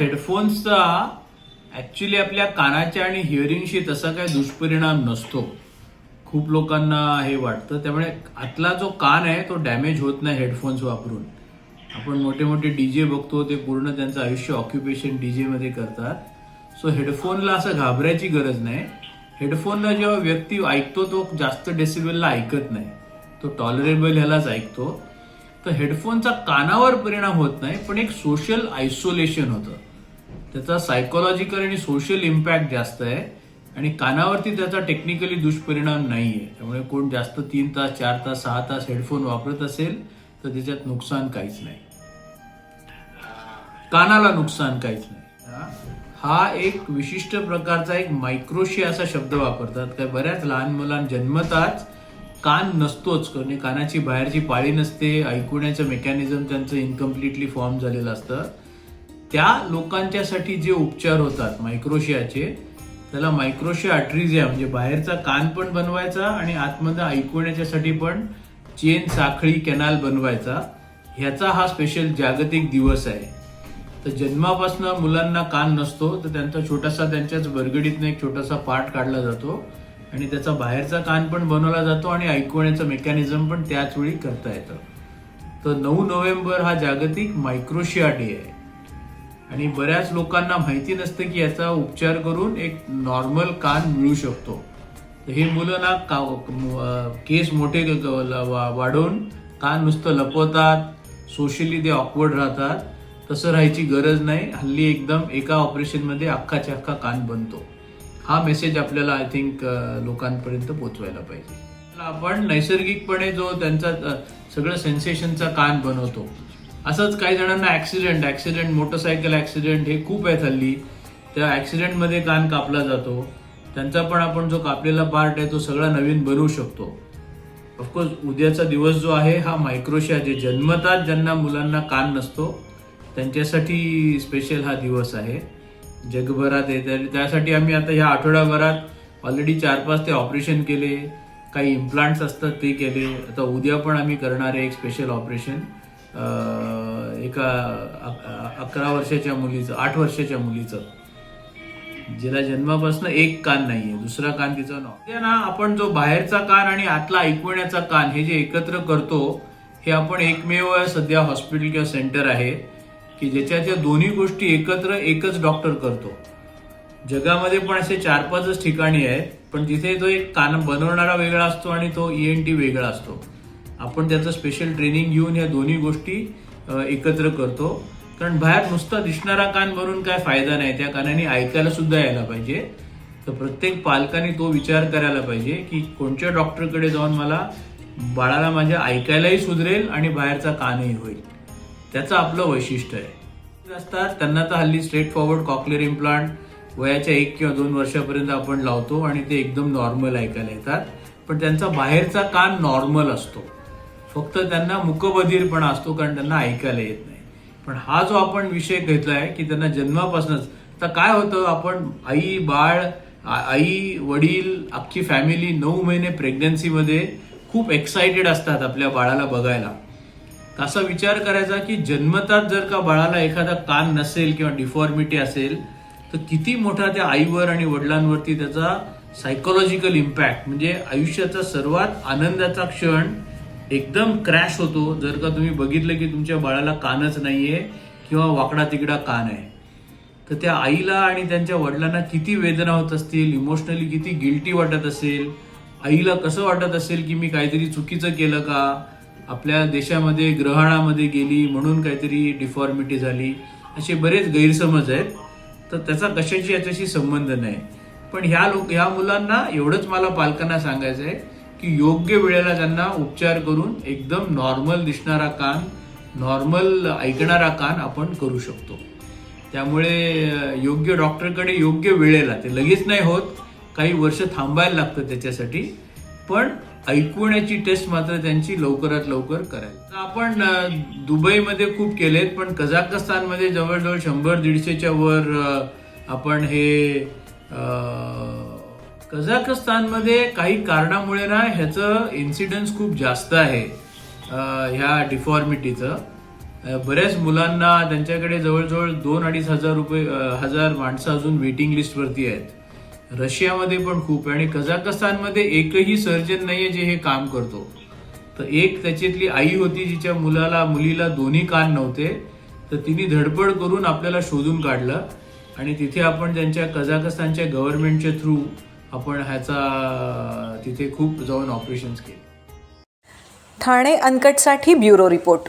हेडफोन्सचा actually आपल्या कानाच्या आणि हिअरिंगशी तसा काही दुष्परिणाम नसतो. खूप लोकांना हे वाटतं. त्यामुळे आतला जो कान आहे तो डॅमेज होत नाही हेडफोन्स वापरून. आपण मोठे मोठे डीजे बघतो ते पूर्ण त्यांचं आयुष्य ऑक्युपेशन डीजेमध्ये करतात. सो हेडफोनला असं घाबरायची गरज नाही. हेडफोनला जेव्हा व्यक्ती ऐकतो तो जास्त डेसिबलला ऐकत नाही. तो टॉलरेबल ह्यालाच ऐकतो. तर हेडफोनचा कानावर परिणाम होत नाही पण एक सोशल आयसोलेशन होतं. त्याचा सायकोलॉजिकल आणि सोशल इम्पॅक्ट जास्त आहे आणि कानावरती त्याचा टेक्निकली दुष्परिणाम नाही आहे त्यामुळे कोण जास्त तीन तास चार तास सहा तास हेडफोन वापरत असेल तर त्याच्यात नुकसान काहीच नाही. कानाला नुकसान काहीच नाही. हा एक विशिष्ट प्रकारचा एक मायक्रोशी असा शब्द वापरतात. काय बऱ्याच लहान मुलां जन्मताच कान नसतोच कारण कानाची बाहेरची पाळी नसते ऐकवण्याचं मेकॅनिझम त्यांचं इनकम्प्लिटली फॉर्म झालेलं असतं. त्या लोकांच्यासाठी जे उपचार होतात मायक्रोशियाचे त्याला मायक्रोशिया अट्रिझिया म्हणजे बाहेरचा कान पण बनवायचा आणि आतमध्ये ऐकवण्याच्यासाठी पण चेन साखळी कॅनाल बनवायचा. ह्याचा हा स्पेशल जागतिक दिवस आहे. तर जन्मापासून मुलांना कान नसतो तर त्यांचा छोटासा त्यांच्याच बरगडीतनं एक छोटासा पार्ट काढला जातो आणि त्याचा बाहेरचा कान पण बनवला जातो आणि ऐकवण्याचं मेकॅनिझम पण त्याच वेळी करता येतं. तर नऊ नोव्हेंबर हा जागतिक मायक्रोशिया डे आहे. आणि बऱ्याच लोकांना माहिती नसतं की याचा उपचार करून एक नॉर्मल कान मिळू शकतो. तर हे मुलं ना का केस मोठे वा- वाढवून कान नुसतं लपवतात सोशली ते ऑकवर्ड राहतात. तसं राहायची गरज नाही. हल्ली एकदम एका ऑपरेशनमध्ये अख्खाच्या अख्खा कान बनतो. हा मेसेज आपल्याला आय थिंक लोकांपर्यंत पोचवायला पाहिजे. आपण नैसर्गिकपणे जो त्यांचा सगळं सेन्सेशनचा कान बनवतो. असंच काही जणांना ऍक्सिडेंट ऍक्सिडेंट मोटरसायकल ऍक्सिडेंट हे खूप आहेत हल्ली त्या ऍक्सिडेंटमध्ये कान कापला जातो. त्यांचा पण आपण जो कापलेला पार्ट आहे तो सगळा नवीन बनवू शकतो. ऑफकोर्स उद्याचा दिवस जो आहे हा मायक्रोशिया जे जन्मतात ज्यांना मुलांना कान नसतो त्यांच्यासाठी स्पेशल हा दिवस आहे. जगभरात आहे त्यासाठी आम्ही आता ह्या आठवड्याभरात ऑलरेडी चार पाच ते ऑपरेशन केले. काही इम्प्लांट्स असतात ते केले. आता उद्या पण आम्ही करणार आहे एक स्पेशल ऑपरेशन एका अकरा वर्षाच्या मुलीचं आठ वर्षाच्या मुलीचं. जिला जन्मापासून एक कान नाहीये दुसरा कान तिचा नॉ ना आपण जो बाहेरचा कान आणि आतला ऐकवण्याचा कान हे जे एकत्र करतो हे आपण एकमेव सध्या हॉस्पिटल किंवा सेंटर आहे की ज्याच्या ज्या दोन्ही गोष्टी एकत्र एकच डॉक्टर करतो. जगामध्ये पण असे चार पाचच ठिकाणी आहेत पण जिथे तो एक कान बनवणारा वेगळा असतो आणि तो ई एन टी वेगळा असतो. आपण त्याचं स्पेशल ट्रेनिंग घेऊन या दोन्ही गोष्टी एकत्र करतो. कारण बाहेर नुसता दिसणारा कान भरून काय फायदा नाही. त्या कानाने ऐकायला सुद्धा यायला पाहिजे. तर प्रत्येक पालकाने तो विचार करायला पाहिजे की कोणत्या डॉक्टरकडे जाऊन मला बाळाला माझ्या ऐकायलाही सुधरेल आणि बाहेरचा कानही होईल. त्याचं आपलं वैशिष्ट्य आहे. असतात त्यांना तर हल्ली स्ट्रेट फॉरवर्ड कॉकलेर इम्प्लांट वयाच्या एक किंवा दोन वर्षापर्यंत आपण लावतो आणि ते एकदम नॉर्मल ऐकायला येतात. पण त्यांचा बाहेरचा कान नॉर्मल असतो. फक्त त्यांना मुकबधीरपणा असतो कारण त्यांना ऐकायला येत नाही. पण हा जो आपण विषय घेतलाय की त्यांना जन्मापासूनच आता काय होतं आपण आई बाळ आई वडील अख्खी फॅमिली नऊ महिने प्रेग्नन्सीमध्ये खूप एक्साइटेड असतात आपल्या बाळाला बघायला. असा विचार करायचा की जन्मतात जर का बाळाला एखादा कान नसेल किंवा डिफॉर्मिटी असेल तर किती मोठा त्या आईवर आणि वडिलांवरती त्याचा सायकोलॉजिकल इम्पॅक्ट म्हणजे आयुष्याचा सर्वात आनंदाचा क्षण एकदम क्रॅश होतो. जर का तुम्ही बघितलं की तुमच्या बाळाला कानच नाहीये किंवा वाकडा तिकडा कान आहे. तर त्या आईला आणि त्यांच्या वडिलांना किती वेदना होत असतील इमोशनली किती गिल्टी वाटत असेल आईला कसं वाटत असेल की मी काहीतरी चुकीचं केलं का आपल्या देशामध्ये ग्रहणामध्ये गेली म्हणून काहीतरी डिफॉर्मिटी झाली असे बरेच गैरसमज आहेत. तर त्याचा कशाशी याच्याशी संबंध नाही. पण ह्या लोक ह्या मुलांना एवढंच मला पालकांना सांगायचं आहे की योग्य वेळेला त्यांना उपचार करून एकदम नॉर्मल दिसणारा कान नॉर्मल ऐकणारा कान आपण करू शकतो. त्यामुळे योग्य डॉक्टरकडे योग्य वेळेला ते लगेच नाही होत काही वर्ष थांबायला लागतं त्याच्यासाठी पण ऐकवण्याची टेस्ट मात्र त्यांची लवकरात लवकर करायला तर आपण दुबईमध्ये खूप केलेत पण कझाकस्तानमध्ये जवळजवळ शंभर दीडशेच्या वर आपण हे कझाकस्तानमध्ये काही कारणामुळे ना ह्याचं इन्सिडन्स खूप जास्त आहे. ह्या डिफॉर्मिटीचं बऱ्याच मुलांना त्यांच्याकडे जवळजवळ दोन अडीच हजार रुपये हजार माणसं अजून वेटिंग लिस्टवरती आहेत. रशियामध्ये पण खूप आहे आणि कझाकस्तानमध्ये एकही सर्जन आहे जे हे काम करतो. तर एक त्याच्यातली आई होती जिच्या मुलाला मुलीला दोन्ही कान नव्हते. तर तिने धडपड करून आपल्याला शोधून काढलं. आणि तिथे आपण त्यांच्या कझाकस्तानच्या गव्हर्नमेंटच्या थ्रू आपण ह्याचा तिथे खूप जाऊन ऑपरेशन्स केले. ठाणे अनकटसाठी ब्युरो रिपोर्ट.